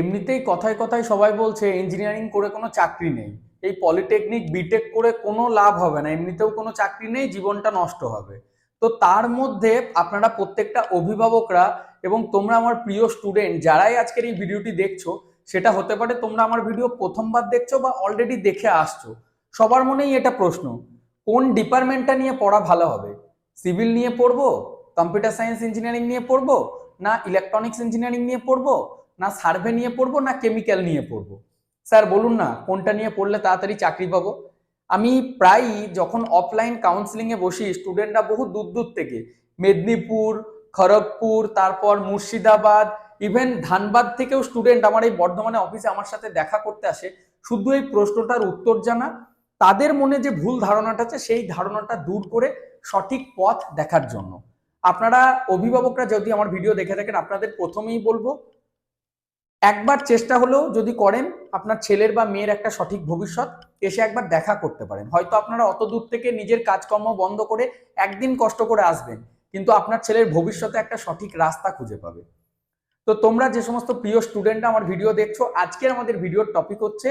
এমনিতেই কথায় কথায় সবাই বলছে ইঞ্জিনিয়ারিং করে কোনো চাকরি নেই। এই পলিটেকনিক বিটেক করে কোনো লাভ হবে না, এমনিতেও কোনো চাকরি নেই, জীবনটা নষ্ট হবে। তো তার মধ্যে আপনারা প্রত্যেকটা অভিভাবকরা এবং তোমরা আমার প্রিয় স্টুডেন্ট যারাই আজকের এই ভিডিওটি দেখছ, সেটা হতে পারে তোমরা আমার ভিডিও প্রথমবার দেখছ বা অলরেডি দেখে আসছো। সবার মনেই এটা প্রশ্ন, কোন ডিপার্টমেন্টটা নিয়ে পড়া ভালো হবে? সিভিল নিয়ে পড়ব কম্পিউটার সায়েন্স ইঞ্জিনিয়ারিং নিয়ে পড়ব, না ইলেকট্রনিক্স ইঞ্জিনিয়ারিং নিয়ে পড়ব? না সার্ভে নিয়ে পড়ব না কেমিক্যাল নিয়ে পড়ব? স্যার, বলুন না, কোনটা নিয়ে পড়লে তাড়াতাড়ি চাকরি পাবো? আমি প্রায়ই যখন অফলাইন কাউন্সিলিং এ বসি স্টুডেন্টরা বহু দূর দূর থেকে। মেদিনীপুর, খড়গপুর, তারপর মুর্শিদাবাদ ইভেন ধানবাদ থেকেও স্টুডেন্ট আমার এই বর্ধমানে অফিসে আমার সাথে দেখা করতে আসে। শুধু এই প্রশ্নটার উত্তর জানা, তাদের মনে যে ভুল ধারণাটা আছে, সেই ধারণাটা দূর করে সঠিক পথ দেখার জন্য। আপনারা অভিভাবকরা যদি আমার ভিডিও দেখে থাকেন, আপনাদের প্রথমেই বলব একবার চেষ্টা হলেও যদি করেন, আপনার ছেলের বা মেয়ের একটা সঠিক ভবিষ্যৎ, এসে একবার দেখা করতে পারেন। হয়তো আপনারা অত দূর থেকে নিজের কাজকর্ম বন্ধ করে একদিন কষ্ট করে আসবেন, কিন্তু আপনার ছেলের ভবিষ্যতে একটা সঠিক রাস্তা খুঁজে পাবে। তো তোমরা যে সমস্ত প্রিয় স্টুডেন্টরা আমার ভিডিও দেখছ, আজকের আমাদের ভিডিওর টপিক হচ্ছে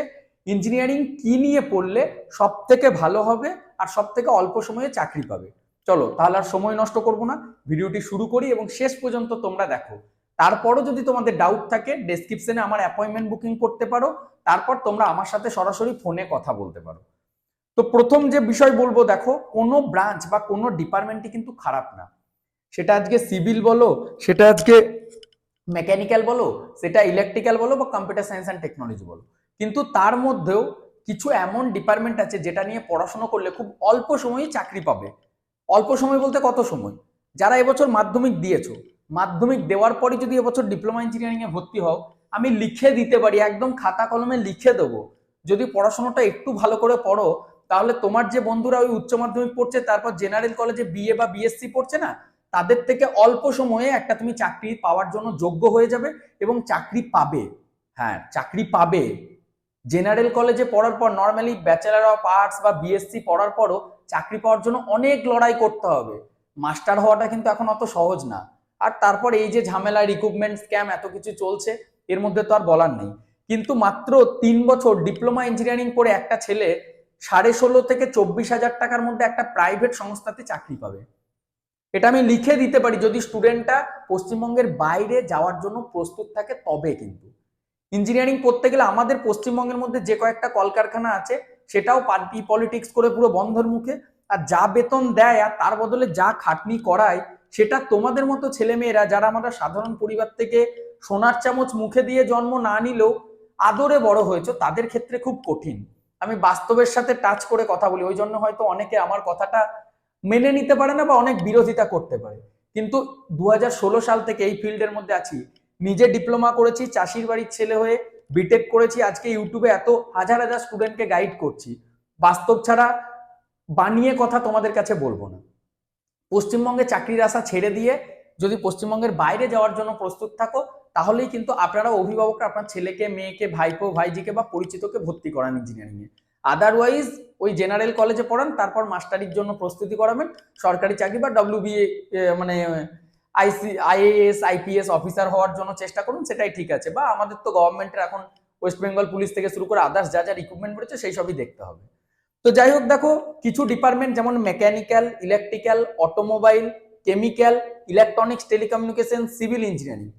ইঞ্জিনিয়ারিং কি নিয়ে পড়লে সব থেকে ভালো হবে আর সব থেকে অল্প সময়ে চাকরি পাবে। চলো, তাহলে আর সময় নষ্ট করব না। ভিডিওটি শুরু করি এবং শেষ পর্যন্ত তোমরা দেখো। তারপরও যদি তোমাদের ডাউট থাকে ডেসক্রিপশনে আমার অ্যাপয়েন্টমেন্ট বুকিং করতে পারো। তারপর তোমরা আমার সাথে সরাসরি ফোনে কথা বলতে পারো। তো প্রথম যে বিষয় বলব, দেখো, কোনো ব্রাঞ্চ বা কোনো ডিপার্টমেন্টই কিন্তু খারাপ না। সেটা আজকে সিভিল বলো, সেটা আজকে মেকানিক্যাল বলো, সেটা ইলেকট্রিক্যাল বলো বা কম্পিউটার সায়েন্স অ্যান্ড টেকনোলজি বলো। কিন্তু তার মধ্যেও কিছু এমন ডিপার্টমেন্ট আছে যেটা নিয়ে পড়াশোনা করলে খুব অল্প সময়ে চাকরি পাবে। অল্প সময় বলতে কত সময়? যারা এবছর মাধ্যমিক দিয়েছ মাধ্যমিক দেওয়ার পরে যদি এবছর ডিপ্লোমা ইঞ্জিনিয়ারিং এ ভর্তি হও, আমি লিখে দিতে পারি, একদম খাতা কলমে লিখে দেবো। যদি পড়াশোনাটা একটু ভালো করে পড়ো, তাহলে তোমার যে বন্ধুরা ওই উচ্চ মাধ্যমিক পড়ছে, তারপর জেনারেল কলেজে বিএ বা বিএসসি পড়ছে না, তাদের থেকে অল্প সময়ে একটা তুমি চাকরি পাওয়ার জন্য যোগ্য হয়ে যাবে এবং চাকরি পাবে। হ্যাঁ চাকরি পাবে। জেনারেল কলেজে পড়ার পর নর্মালি ব্যাচেলার অফ আর্টস বা বিএসসি পড়ার পরও চাকরি পাওয়ার জন্য অনেক লড়াই করতে হবে। মাস্টার হওয়াটা কিন্তু এখন অত সহজ না। আর তারপর এই যে ঝামেলা রিক্রুটমেন্ট স্ক্যাম এত কিছু চলছে, এর মধ্যে তো আর বলার নেই। কিন্তু মাত্র তিন বছর ডিপ্লোমা ইঞ্জিনিয়ারিং পড়ে একটা ছেলে সাড়ে ষোলো থেকে চব্বিশ হাজার টাকার মধ্যে একটা প্রাইভেট সংস্থাতে চাকরি পাবে। এটা আমি লিখে দিতে পারি, যদি স্টুডেন্টটা পশ্চিমবঙ্গের বাইরে যাওয়ার জন্য প্রস্তুত থাকে তবে কিন্তু। ইঞ্জিনিয়ারিং পড়তে গেলে আমাদের পশ্চিমবঙ্গের মধ্যে যে কয়েকটা কলকারখানা আছে, সেটাও পার্টি পলিটিক্স করে পুরো বন্ধর মুখে। আর যা বেতন দেয় আর তার বদলে যা খাটনি করায় সেটা তোমাদের মতো ছেলেমেয়েরা যারা আমরা সাধারণ পরিবার থেকে সোনার চামচ মুখে দিয়ে জন্ম না নিলেও আদরে বড় হয়েছে, তাদের ক্ষেত্রে খুব কঠিন। আমি বাস্তবের সাথে টাচ করে কথা বলি, ওই জন্য হয়তো অনেকে আমার কথাটা মেনে নিতে পারে না বা অনেক বিরোধিতা করতে পারে। কিন্তু দু হাজার ষোলো সাল থেকে এই ফিল্ডের মধ্যে আছি। নিজে ডিপ্লোমা করেছি, চাষির বাড়ির ছেলে হয়ে বিটেক করেছি, আজকে ইউটিউবে এত হাজার হাজার স্টুডেন্টকে গাইড করছি। বাস্তব ছাড়া বানিয়ে কথা তোমাদের কাছে বলব না। পশ্চিমবঙ্গে চাকরির আশা ছেড়ে দিয়ে যদি পশ্চিমবঙ্গের বাইরে যাওয়ার জন্য প্রস্তুত থাকো, তাহলেই কিন্তু আপনারা অভিভাবকরা আপনার ছেলেকে, মেয়েকে, ভাইপো, ভাইজিকে বা পরিচিতকে ভর্তি করান ইঞ্জিনিয়ারিংয়ে আদারওয়াইজ ওই জেনারেল কলেজে পড়ান, তারপর মাস্টারির জন্য প্রস্তুতি করাবেন। সরকারি চাকরি বা ডব্লিউবিএ মানে আইসি আইএএস আইপিএস অফিসার হওয়ার জন্য চেষ্টা করুন, সেটাই ঠিক আছে। বা আমাদের তো গভর্নমেন্টের এখন ওয়েস্ট বেঙ্গল পুলিশ থেকে শুরু করে আদার্স যা যা রিক্রুটমেন্ট করেছে সেই সবই দেখতে হবে। তো যাই হোক, দেখো, কিছু ডিপার্টমেন্ট যেমন mechanical electrical automobile chemical electronics telecommunication civil engineering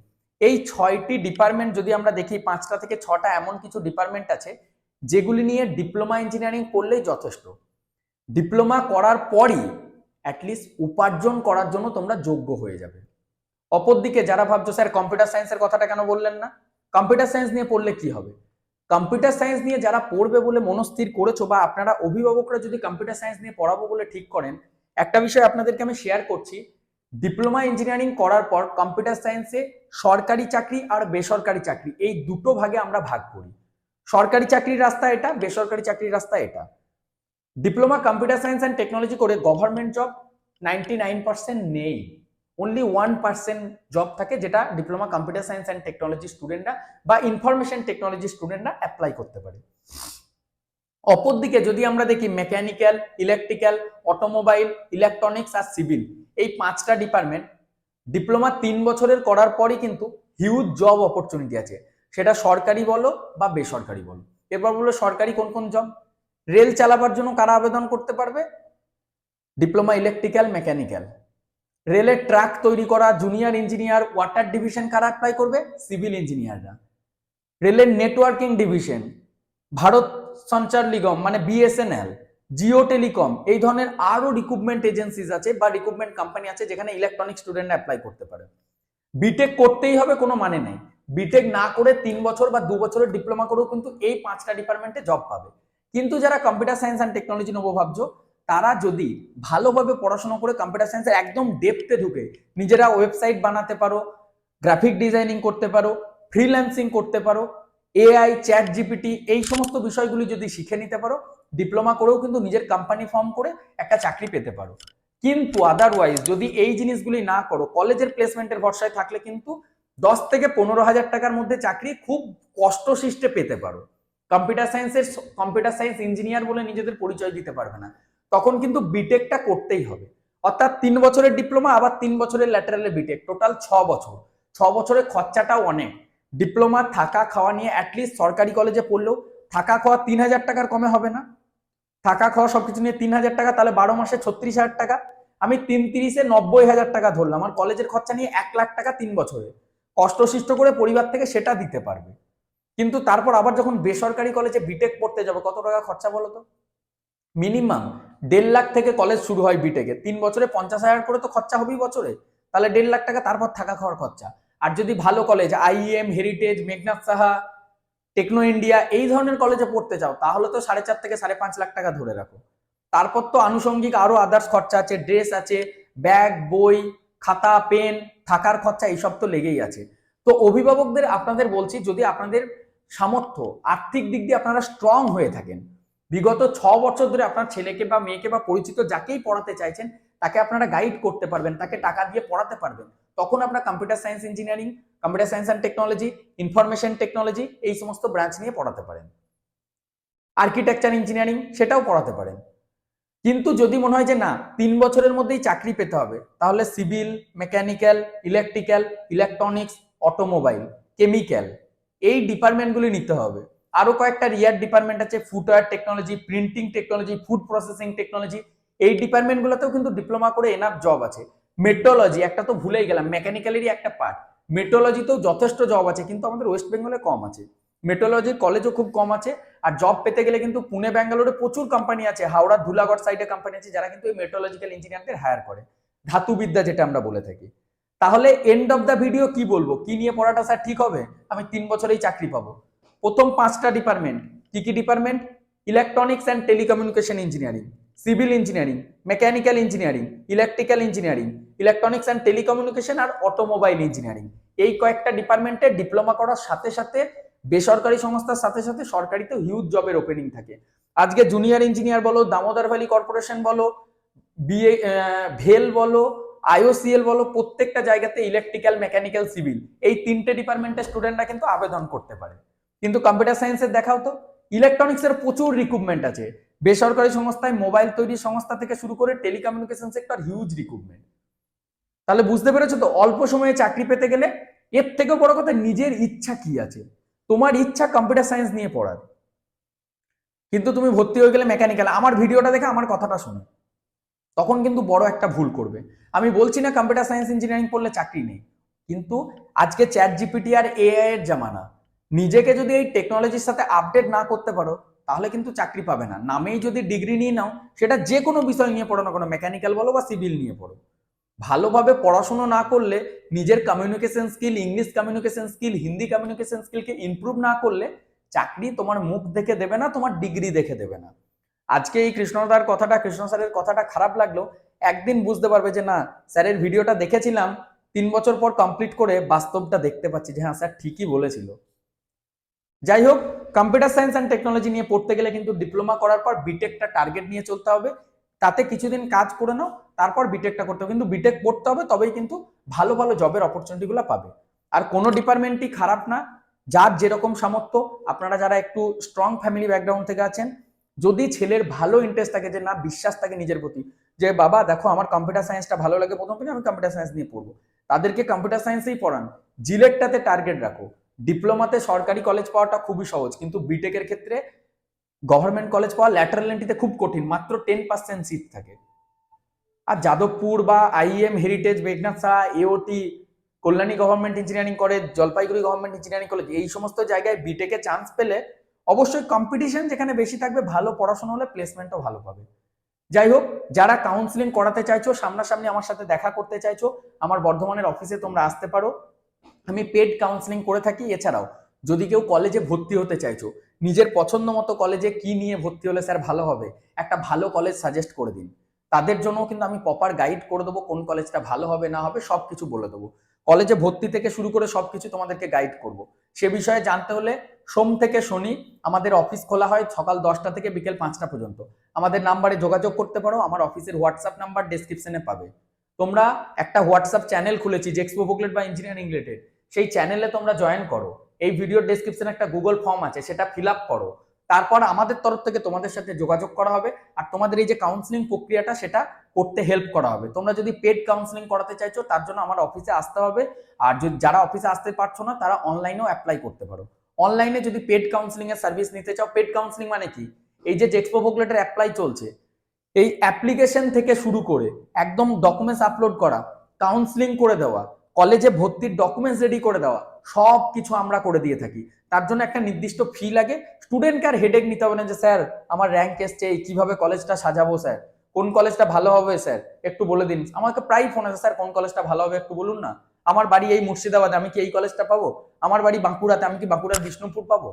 এই ছয়টি ডিপার্টমেন্ট যদি আমরা দেখি, পাঁচটা থেকে ছটা এমন কিছু ডিপার্টমেন্ট আছে, যেগুলি নিয়ে ডিপ্লোমা ইঞ্জিনিয়ারিং করলেই যথেষ্ট। ডিপ্লোমা করার পরই অ্যাটলিস্ট উপার্জন করার জন্য তোমরা যোগ্য হয়ে যাবে। অপরদিকে যারা ভাবছ, স্যার কম্পিউটার সায়েন্সের কথাটা কেন বললেন না? কম্পিউটার সায়েন্স নিয়ে পড়লে কি হবে? কম্পিউটার সায়েন্স নিয়ে যারা পড়বে বলে মনস্থির করেছ বা আপনারা অভিভাবকরা যদি কম্পিউটার সায়েন্স নিয়ে পড়াবো বলে ঠিক করেন, একটা বিষয় আপনাদেরকে আমি শেয়ার করছি। ডিপ্লোমা ইঞ্জিনিয়ারিং করার পর কম্পিউটার সায়েন্সে সরকারি চাকরি আর বেসরকারি চাকরি, এই দুটো ভাগে আমরা ভাগ করি। সরকারি চাকরির রাস্তা এটা, বেসরকারি চাকরির রাস্তা এটা। Diploma computer science and technology করে গভর্নমেন্ট জব নাইনটি নেই। অনলি ওয়ান পার্সেন্ট জব থাকে যেটা diploma computer science and technology স্টুডেন্টরা বা ইনফরমেশন টেকনোলজি স্টুডেন্টরা অ্যাপ্লাই করতে পারে। অপরদিকে যদি আমরা দেখি মেকানিক্যাল ইলেকট্রিক্যাল অটোমোবাইল ইলেকট্রনিক্স আর সিভিল এই পাঁচটা ডিপার্টমেন্ট ডিপ্লোমা তিন বছরের করার পরই কিন্তু হিউজ জব অপরচুনিটি আছে। সেটা সরকারি বলো বা বেসরকারি বলো। এরপর বলল সরকারি কোন কোন জব রেল চালাবার জন্য কারা আবেদন করতে পারবে? ডিপ্লোমা ইলেকট্রিক্যাল মেকানিক্যাল রেলের ট্রাক তৈরি করা জুনিয়র ইঞ্জিনিয়ার ওয়াটার ডিভিশন কারা অ্যাপ্লাই করবে? সিভিল ইঞ্জিনিয়াররা রেলের নেটওয়ার্কিং ডিভিশন ভারত সঞ্চার নিগম মানে বিএসএনএল জিও টেলিকম এই ধরনের আরও রিক্রুটমেন্ট এজেন্সিজ আছে বা রিক্রুটমেন্ট কোম্পানি আছে যেখানে ইলেকট্রনিক স্টুডেন্ট অ্যাপ্লাই করতে পারে। বিটেক করতেই হবে, কোনো মানে নেই। বিটেক না করে তিন বছর বা দু বছরের ডিপ্লোমা করেও কিন্তু এই পাঁচটা ডিপার্টমেন্টে জব পাবে। কিন্তু যারা কম্পিউটার সায়েন্স অ্যান্ড টেকনোলজি নেব ভাবছ তারা যদি ভালোভাবে পড়াশোনা করে কম্পিউটার সায়েন্সের একদম ডেপথে ঢুকে, নিজেরা ওয়েবসাইট বানাতে পারো গ্রাফিক ডিজাইনিং করতে পারো ফ্রিল্যান্সিং করতে পারো এআই চ্যাট জিপিটি এই সমস্ত বিষয়গুলি যদি শিখে নিতে পারো ডিপ্লোমা করেও কিন্তু নিজের কোম্পানি ফর্ম করে একটা চাকরি পেতে পারো। কিন্তু আদারওয়াইজ যদি এই জিনিসগুলি না করো, কলেজের প্লেসমেন্টের ভরসায় থাকলে কিন্তু দশ থেকে পনেরো হাজার টাকার মধ্যে চাকরি খুব কষ্ট সৃষ্টে পেতে পারো। কম্পিউটার সায়েন্সের কম্পিউটার সায়েন্স ইঞ্জিনিয়ার বলে নিজেদের পরিচয় দিতে পারবে না। তখন কিন্তু বিটেকটা করতেই হবে। অর্থাৎ তিন বছরের ডিপ্লোমা আবার তিন বছরের ল্যাটারালে বিটেক টোটাল ছ বছর। ছ বছরের খরচাটাও অনেক। ডিপ্লোমা থাকা খাওয়া নিয়ে অ্যাটলিস্ট সরকারি কলেজে পড়লেও থাকা খাওয়া তিন হাজার টাকার কমে হবে না। থাকা খাওয়া সবকিছু নিয়ে তিন হাজার টাকা, তাহলে বারো মাসে ছত্রিশ হাজার টাকা। আমি তিন তিরিশে নব্বই হাজার টাকা ধরলাম। আমার কলেজের খরচা নিয়ে এক লাখ টাকা তিন বছরে। কষ্টসিষ্ট করে পরিবার থেকে সেটা দিতে পারবে। কিন্তু তারপর আবার যখন বেসরকারি কলেজে বিটেক পড়তে যাবে, কত টাকা খরচা বলো তো? মিনিমাম দেড় লাখ থেকে কলেজ শুরু হয় বিটেকে তিন বছরে পঞ্চাশ হাজার করে তো খরচা হবেই বছরে। তাহলে দেড় লাখ টাকা তারপর থাকা খাওয়ার খরচা। আর যদি ভালো college IM heritage Meghnad Saha techno India এই ধরনের কলেজে পড়তে চাও, তাহলে তো সাড়ে চার থেকে সাড়ে পাঁচ লাখ টাকা ধরে রাখো। তারপর তো আনুষঙ্গিক আরও আদার্স খরচা আছে ড্রেস আছে ব্যাগ বই, খাতা পেন থাকার খরচা এইসব তো লেগেই আছে। তো অভিভাবকদের আপনাদের বলছি, যদি আপনাদের সামর্থ্য, আর্থিক দিক দিয়ে আপনারা স্ট্রং হয়ে থাকেন বিগত ছ বছর ধরে আপনার ছেলেকে বা মেয়েকে বা পরিচিত যাকেই পড়াতে চাইছেন, তাকে আপনারা গাইড করতে পারবেন, তাকে টাকা দিয়ে পড়াতে পারবেন। তখন আপনার computer science engineering computer science and technology information technology এই সমস্ত ব্রাঞ্চ নিয়ে পড়াতে পারেন। আর্কিটেকচার ইঞ্জিনিয়ারিং সেটাও পড়াতে পারেন। কিন্তু যদি মনে হয় যে না, তিন বছরের মধ্যেই চাকরি পেতে হবে, তাহলে civil mechanical electrical electronics automobile chemical এই ডিপার্টমেন্টগুলি নিতে হবে। আরও কয়েকটা রিয়ার ডিপার্টমেন্ট আছে, footwear technology, printing technology, food processing technology. এই ডিপার্টমেন্টগুলোতেও কিন্তু ডিপ্লোমা করে এনাফ জব আছে। মেট্রোলজি, একটা তো ভুলেই গেলাম, মেকানিক্যালেরই একটা পার্ট মেট্রোলজিতেও যথেষ্ট জব আছে, কিন্তু আমাদের ওয়েস্ট বেঙ্গলে কম আছে। মেট্রোলজির কলেজও খুব কম আছে, আর জব পেতে গেলে কিন্তু পুনে, ব্যাঙ্গালোরে প্রচুর কোম্পানি আছে, হাওড়া, ধুলাগড় সাইডে কোম্পানি আছে, যারা কিন্তু এই মেট্রোলজিক্যাল ইঞ্জিনিয়ারদের হায়ার করে। ধাতুবিদ্যা যেটা আমরা বলে থাকি। তাহলে এন্ড অফ দ্য ভিডিও কি বলব? কি নিয়ে পড়াটা স্যার ঠিক হবে? আমি তিন বছরেই চাকরি পাবো। প্রথম পাঁচটা ডিপার্টমেন্ট কি কি department electronics and telecommunication engineering civil engineering mechanical engineering electrical engineering electronics and telecommunication R automobile engineering এই কয়েকটা ডিপার্টমেন্টে ডিপ্লোমা করার সাথে সাথে বেসরকারি সংস্থার সাথে সাথে সরকারিতেও হিউজ জবের ওপেনিং থাকে। আজকে জুনিয়র ইঞ্জিনিয়ার বলো, দামোদর ভ্যালি কর্পোরেশন বলো বিএ ভেল বলো আইওসিএল বলো, প্রত্যেকটা জায়গাতে ইলেকট্রিক্যাল মেকানিক্যাল সিভিল এই তিনটে ডিপার্টমেন্টের স্টুডেন্টরা কিন্তু আবেদন করতে পারে। কিন্তু কম্পিউটার সায়েন্সের দেখাও তো। ইলেকট্রনিক্সের প্রচুর রিক্রুটমেন্ট আছে। বেসরকারি সংস্থায় মোবাইল তৈরি সংস্থা থেকে শুরু করে টেলিকমিউনিকেশন সেক্টর হিউজ রিক্রুটমেন্ট তাহলে বুঝতে পেরেছ তো, অল্প সময়ে চাকরি পেতে গেলে এর থেকেও বড় কথা নিজের ইচ্ছা কি আছে? তোমার ইচ্ছা কম্পিউটার সায়েন্স নিয়ে পড়ার। কিন্তু তুমি ভর্তি হয়ে গেলে মেকানিক্যাল আমার ভিডিওটা দেখে আমার কথাটা শোনো। তখন কিন্তু বড় একটা ভুল করবে। আমি বলছি না কম্পিউটার সায়েন্স ইঞ্জিনিয়ারিং পড়লে চাকরি নেই। কিন্তু আজকে চ্যাট জিপিটি আর এআই এর জামানা। নিজেকে যদি এই টেকনোলজির সাথে আপডেট না করতে পারো, তাহলে কিন্তু চাকরি পাবে না। নামেই যদি ডিগ্রি নিয়ে নাও, সেটা যে কোনো বিষয় নিয়ে পড়ো না কোনো মেকানিক্যাল বলো বা সিভিল নিয়ে পড়ো। ভালোভাবে পড়াশোনা না করলে, নিজের communication skill English communication skill Hindi communication স্কিলকে improve না করলে, চাকরি তোমার মুখ দেখে দেবে না, তোমার ডিগ্রি দেখে দেবে না। আজকে এই কৃষ্ণদার কথাটা, কৃষ্ণ স্যারের কথাটা খারাপ লাগল। একদিন বুঝতে পারবে যে, না, স্যারের ভিডিওটা দেখেছিলাম, তিন বছর পর কমপ্লিট করে বাস্তবটা দেখতে পাচ্ছি। যে হ্যাঁ স্যার ঠিকই বলেছিল। যাই হোক কম্পিউটার সায়েন্স অ্যান্ড টেকনোলজি নিয়ে পড়তে গেলে কিন্তু ডিপ্লোমা করার পর বিটেকটা টার্গেট নিয়ে চলতে হবে। তাতে কিছুদিন কাজ করে নাও, তারপর বিটেকটা করতে হবে। কিন্তু বিটেক পড়তে হবে, তবেই কিন্তু ভালো ভালো জবের অপরচুনিটিগুলো পাবে। আর কোনো ডিপার্টমেন্টই খারাপ না, যার যেরকম সামর্থ্য, আপনারা যারা একটু স্ট্রং ফ্যামিলি ব্যাকগ্রাউন্ড থেকে আছেন, যদি ছেলের ভালো ইন্টারেস্ট থাকে যে না, বিশ্বাস থাকে নিজের প্রতি, যে বাবা, দেখো আমার কম্পিউটার সায়েন্সটা ভালো লাগে প্রথম থেকে, আমি কম্পিউটার সায়েন্স নিয়ে পড়ব। তাদেরকে কম্পিউটার সায়েন্সেই পড়ান। জিলেটটাতে টার্গেট রাখো। ডিপ্লোমাতে সরকারি কলেজ পাওয়াটা খুবই সহজ, কিন্তু বিটেকের ক্ষেত্রে গভর্নমেন্ট কলেজ পাওয়া ল্যাটারাল এন্ট্রিতে খুব কঠিন, মাত্র টেন পার্সেন্ট সিট থাকে। আর যাদবপুর বা IM heritage Meghnad AOT Kalyani government engineering college Jalpaiguri government engineering college এই সমস্ত জায়গায় বিটেকে চান্স পেলে অবশ্যই কম্পিটিশন যেখানে বেশি থাকবে, ভালো পড়াশোনা হলে প্লেসমেন্টও ভালো পাবে। যাই হোক, যারা কাউন্সিলিং করাতে চাইছো, সামনাসামনি আমার সাথে দেখা করতে চাইছো, আমার বর্ধমানের অফিসে তোমরা আসতে পারো। আমি পেড কাউন্সেলিং করে থাকি, এছাড়াও যদি কেউ কলেজে ভর্তি হতে চাইছো, নিজের পছন্দ মতো কলেজে কি নিয়ে ভর্তি হলে স্যার ভালো হবে, একটা ভালো কলেজ সাজেস্ট করে দিন। তাদের জন্য কিন্তু আমি প্রপার গাইড করে দেবো, কোন কলেজটা ভালো হবে, না হবে সব কিছু বলে দেবো। কলেজে ভর্তি থেকে শুরু করে সব কিছু তোমাদেরকে গাইড করব। সে বিষয়ে জানতে হলে সোম থেকে শনি আমাদের অফিস খোলা হয় সকাল দশটা থেকে বিকেল পাঁচটা পর্যন্ত। আমাদের নাম্বারে যোগাযোগ করতে পারো, আমার অফিসের হোয়াটসঅ্যাপ নাম্বার ডেসক্রিপশনে পাবে। তোমরা একটা হোয়াটসঅ্যাপ চ্যানেল খুলেছি যে এক্সপো বুকলেট বা ইঞ্জিনিয়ারিং রিলেটেড সেই চ্যানেলে তোমরা জয়েন করো। এই ভিডিওর ডেসক্রিপশনে একটা গুগল ফর্ম আছে, সেটা ফিল আপ করো। তারপর আমাদের তরফ থেকে তোমাদের সাথে যোগাযোগ করা হবে আর তোমাদের এই যে কাউন্সিলিং প্রক্রিয়াটা, সেটা করতে হেল্প করা হবে। তোমরা যদি পেড কাউন্সিলিং করাতে চাইছো, তার জন্য আমার অফিসে আসতে হবে। আর যদি যারা অফিসে আসতে পারছ না, তারা অনলাইনেও অ্যাপ্লাই করতে পারো। অনলাইনে যদি পেড কাউন্সিলিং এর সার্ভিস নিতে চাও পেড কাউন্সিলিং মানে কি? এই যে জেক্সপো বুকলেটের অ্যাপ্লাই চলছে, এই অ্যাপ্লিকেশন থেকে শুরু করে, একদম ডকুমেন্টস আপলোড করা কাউন্সিলিং করে দেওয়া কলেজে ভর্তির ডকুমেন্টস রেডি করে দেওয়া, সব কিছু আমরা করে দিয়ে থাকি। তার জন্য একটা নির্দিষ্ট ফি লাগে। স্টুডেন্টকে আর হেডেক নিতে হবে না যে, স্যার, আমার র্যাঙ্ক এসছে কীভাবে কলেজটা সাজাবো, স্যার? কোন কলেজটা ভালো হবে, স্যার? একটু বলে দিন। আমাকে প্রায় ফোন আছে স্যার, কোন কলেজটা ভালো হবে একটু বলুন না। আমার বাড়ি এই মুর্শিদাবাদে, আমি কি এই কলেজটা পাবো? আমার বাড়ি বাঁকুড়াতে, আমি কি বাঁকুড়ার বিষ্ণুপুর পাবো?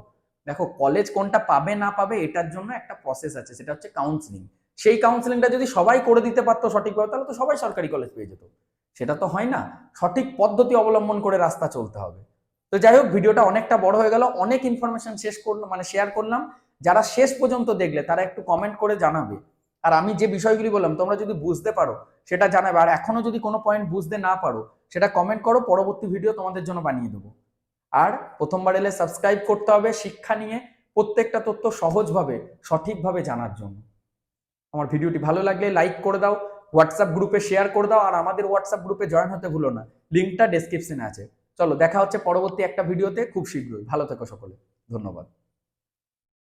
দেখো, কলেজ কোনটা পাবে, না পাবে, এটার জন্য একটা প্রসেস আছে, সেটা হচ্ছে কাউন্সিলিং সেই কাউন্সিলিংটা যদি সবাই করে দিতে পারতো সঠিকভাবে, তাহলে তো সবাই সরকারি কলেজ পেয়ে যেত। সেটা তো হয় না। সঠিক পদ্ধতি অবলম্বন করে রাস্তা চলতে হবে। তো যাই হোক, ভিডিওটা অনেকটা বড় হয়ে গেল। অনেক ইনফরমেশন শেষ করলাম মানে শেয়ার করলাম। যারা শেষ পর্যন্ত দেখলে, তারা একটু কমেন্ট করে জানাবে। আর আমি যে বিষয়গুলি বললাম, তোমরা যদি বুঝতে পারো, সেটা জানাবে। আর এখনও যদি কোনো পয়েন্ট বুঝতে না পারো, সেটা কমেন্ট করো। পরবর্তী ভিডিও তোমাদের জন্য বানিয়ে দেবো। আর প্রথমবার এলে সাবস্ক্রাইব করতে হবে শিক্ষা নিয়ে প্রত্যেকটা তথ্য সহজভাবে, সঠিকভাবে জানার জন্য। আমার ভিডিওটি ভালো লাগলে লাইক করে দাও। হোয়াটসঅ্যাপ গ্রুপে শেয়ার করে দাও আর আমাদের হোয়াটসঅ্যাপ গ্রুপে জয়েন হতে ভুলো না। লিঙ্কটা ডেসক্রিপশনে আছে। চলো, দেখা হচ্ছে পরবর্তী একটা ভিডিওতে খুব শীঘ্রই। ভালো থেকো সকলে। ধন্যবাদ।